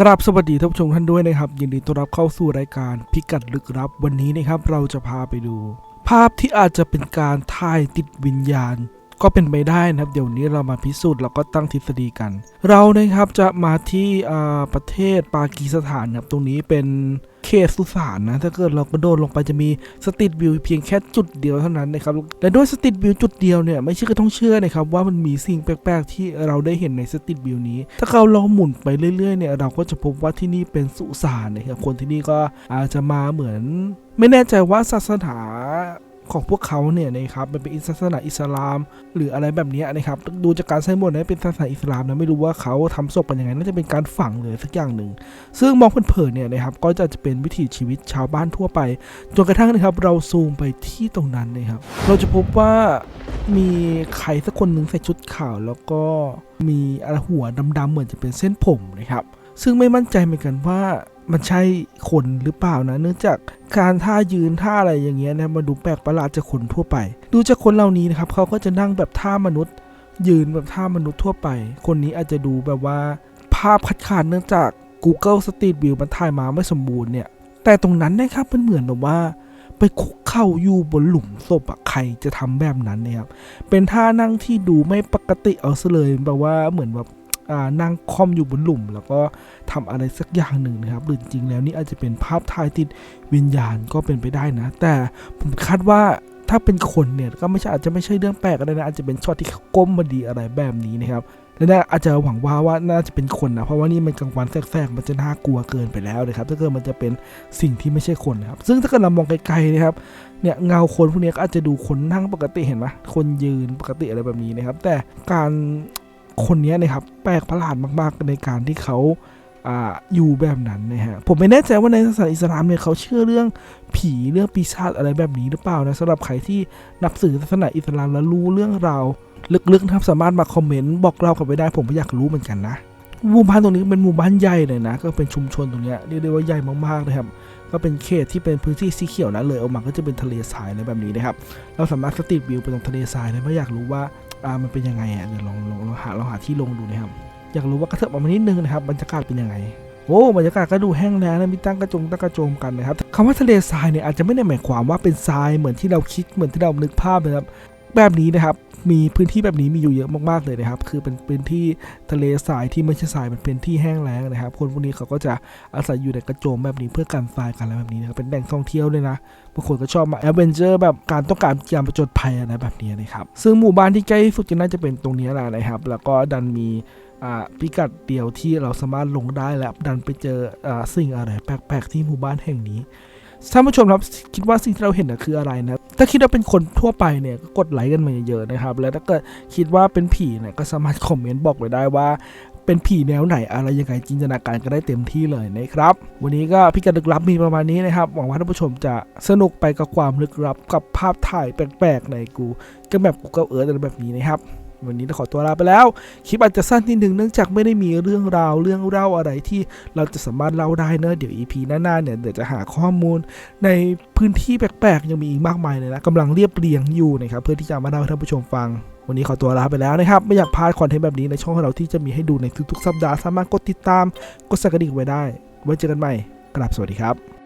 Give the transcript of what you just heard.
กราบสวัสดีท่านผู้ชมท่านด้วยนะครับ ยินดีต้อนรับเข้าสู่รายการพิกัดลึกลับวันนี้นะครับ เราจะพาไปดู ภาพที่อาจจะเป็นการถ่ายติดวิญญาณ ก็เป็นไปได้นะครับ เดี๋ยวนี้เรามาพิสูจน์แล้วก็ตั้งทฤษฎีกัน เรานะครับจะมาที่ประเทศปากีสถานนะครับตรงนี้เป็นเขตสุสานนะถ้าเกิดเรากระโดดลงไปจะมีสตรีทวิวเพียงแค่จุดเดียวเท่านั้นนะครับและด้วยสตรีทวิวจุดเดียวเนี่ยไม่ใช่ก็ต้องเชื่อนะครับว่ามันมีสิ่งแปลกๆ ที่เราได้เห็นในสตรีทวิวนี้ ถ้าเราลองหมุนไปเรื่อยๆเนี่ยเราก็จะพบว่าที่นี่เป็นสุสานนะครับคนที่นี่ก็อาจจะมาเหมือน ไม่แน่ใจว่าศาสนา ของพวกเขาเนี่ยนะครับมันเป็นศาสนาอิสลาม หรืออะไรแบบนี้นะครับดูจากการใช้หมดนะเป็นศาสนาอิสลามนะไม่รู้ว่าเขาทำศพกันยังไงน่าจะเป็นการฝังเลยสักอย่างหนึ่ง ซึ่งมองเผินๆเนี่ยนะครับก็จะเป็นวิถีชีวิตชาวบ้านทั่วไปจนกระทั่งนะครับเราซูมไปที่ตรงนั้นนะครับ เราจะพบว่ามีใครสักคนหนึ่งใส่ชุดขาว แล้วก็มีอะไรหัวดำๆเหมือนจะเป็นเส้นผมนะครับซึ่งไม่มั่นใจเหมือนกันว่า มันใช่คนหรือเปล่านะเนื่องจากการท่ายืนท่าอะไรอย่างเงี้ยนะมันดูแปลกประหลาดจากคนทั่วไป ดูจากคนเหล่านี้นะครับเขาก็จะนั่งแบบท่ามนุษย์ ยืนแบบท่ามนุษย์ทั่วไป คนนี้อาจจะดูแบบว่า ภาพคัดค้านเนื่องจาก Google Street View มันถ่ายมาไม่สมบูรณ์เนี่ยแต่ตรงนั้นนะครับมันเหมือนแบบว่า ไปคุกเข่าอยู่บนหลุมศพอะใครจะทำแบบนั้นเนี่ยครับเป็นท่านั่งที่ดูไม่ปกติเอาซะเลยแบบว่าเหมือนแบบ นั่งคอมอยู่บนหลุม แล้วก็ทำอะไรสักอย่างหนึ่งนะครับ หรือจริงๆแล้วนี่อาจจะเป็นภาพถ่ายติดวิญญาณก็เป็นไปได้นะ แต่ผมคาดว่าถ้าเป็นคนเนี่ยก็ไม่ใช่อาจจะไม่ใช่เรื่องแปลกอะไรนะอาจจะเป็นช็อตที่เขาก้มมาดีอะไรแบบนี้นะครับและน่าอาจจะหวังว่าว่าน่าจะเป็นคนนะเพราะว่านี่มันกลางวันแทรกๆมันจะน่ากลัวเกินไปแล้วนะครับถ้าเกิดมันจะเป็นสิ่งที่ไม่ใช่คนนะครับ ซึ่งถ้าเกิดเรามองไกลๆนะครับเนี่ยเงาคนพวกนี้ก็อาจจะดูคนนั่งปกติเห็นไหมคนยืนปกติอะไรแบบนี้นะครับ แต่การ คนนี้นะครับแปลกประหลาดมาก ๆ ในการที่เขาอยู่แบบนั้นนะฮะผมไม่แน่ใจว่าในศาสนาอิสลามเนี่ยเขาเชื่อเรื่องผีเรื่องปีศาจอะไรแบบนี้หรือเปล่านะสำหรับใครที่นับถือศาสนาอิสลามแล้วรู้เรื่องราวลึกๆนะครับสามารถมาคอมเมนต์บอกเรากันไปได้ผมก็อยากรู้เหมือนกันนะหมู่บ้านตรงนี้เป็นหมู่บ้านใหญ่เลยนะ ก็เป็นชุมชนตรงนี้เรียกได้ว่าใหญ่มากๆนะครับก็เป็นเขตที่เป็นพื้นที่สีเขียวนะเลยออกมาก็จะเป็นทะเลทรายอะไรแบบนี้นะครับ เราสามารถสตรีทวิวไปตรงทะเลทรายได้ไม่อยากรู้ว่า อ่ามันเป็นยังไงอะเดี๋ยวลองลองลองหาลองหาที่ลงดูนะครับ อยากรู้ว่ากระเถิบออกมานิดนึงนะครับบรรยากาศเป็นยังไงโอ้บรรยากาศก็ดูแห้งแล้งนะมีตั้งกระจงตั้งกระโจมกันนะครับคำว่าทะเลทรายเนี่ยอาจจะไม่ได้หมายความว่าเป็นทรายเหมือนที่เราคิดเหมือนที่เรานึกภาพนะครับ แบบนี้นะครับ มีพื้นที่แบบนี้มีอยู่เยอะมากๆเลยนะครับ คือเป็นพื้นที่ทะเลทรายที่ไม่ใช่ทรายเป็นพื้นที่แห้งแล้งนะครับ คนพวกนี้เขาก็จะอาศัยอยู่ในกระโจมแบบนี้เพื่อกันทรายกันอะไรแบบนี้นะครับ เป็นแหล่งท่องเที่ยวเลยนะบางคนก็ชอบมาแอดเวนเจอร์แบบการต้องการการประจนภัยอะไรแบบนี้นะครับ ซึ่งหมู่บ้านที่ใกล้ที่สุดก็น่าจะเป็นตรงนี้แหละนะครับ แล้วก็ดันมีอ่าพิกัดเดียวที่เราสามารถลงได้และดันไปเจออาสิ่งอะไรแปลกๆที่หมู่บ้านแห่งนี้ ท่านผู้ชมครับคิดว่าสิ่งที่เราเห็นนะคืออะไรนะถ้าคิดว่าเป็นคนทั่วไปเนี่ยก็กดไลค์กันมาเยอะๆนะครับ แล้วถ้าเกิดคิดว่าเป็นผีเนี่ยก็สามารถคอมเมนต์บอกไว้ได้ว่า เป็นผีแนวไหนอะไรยังไงจินตนาการก็ได้เต็มที่เลยนะครับ วันนี้ก็พิกัดลึกลับมีประมาณนี้นะครับหวังว่าท่านผู้ชมจะสนุกไปกับความลึกลับกับภาพถ่ายแปลกๆในกูก็แบบ Google Earth อะไรแบบนี้นะครับ วันนี้ต้องขอตัวลาไปแล้ว คลิปอาจจะสั้นนิดนึงเนื่องจากไม่ได้มีเรื่องราวเรื่องเล่าอะไรที่เราจะสามารถเล่าได้เนอะเดี๋ยว EP หน้าๆเนี่ยเดี๋ยวจะหาข้อมูล ในพื้นที่แปลกๆ ยังมีอีกมากมายเลยนะกำลังเรียบเรียงอยู่นะครับเพื่อที่จะมาเล่าให้ท่านผู้ชมฟังวันนี้ขอตัวลาไปแล้วนะครับ ไม่อยากพลาดคอนเทนต์แบบนี้ในช่องของเราที่จะมีให้ดูในทุกๆ สัปดาห์ สามารถกดติดตาม กดสั่นกระดิ่งไว้ได้ ไว้เจอกันใหม่กราบสวัสดีครับ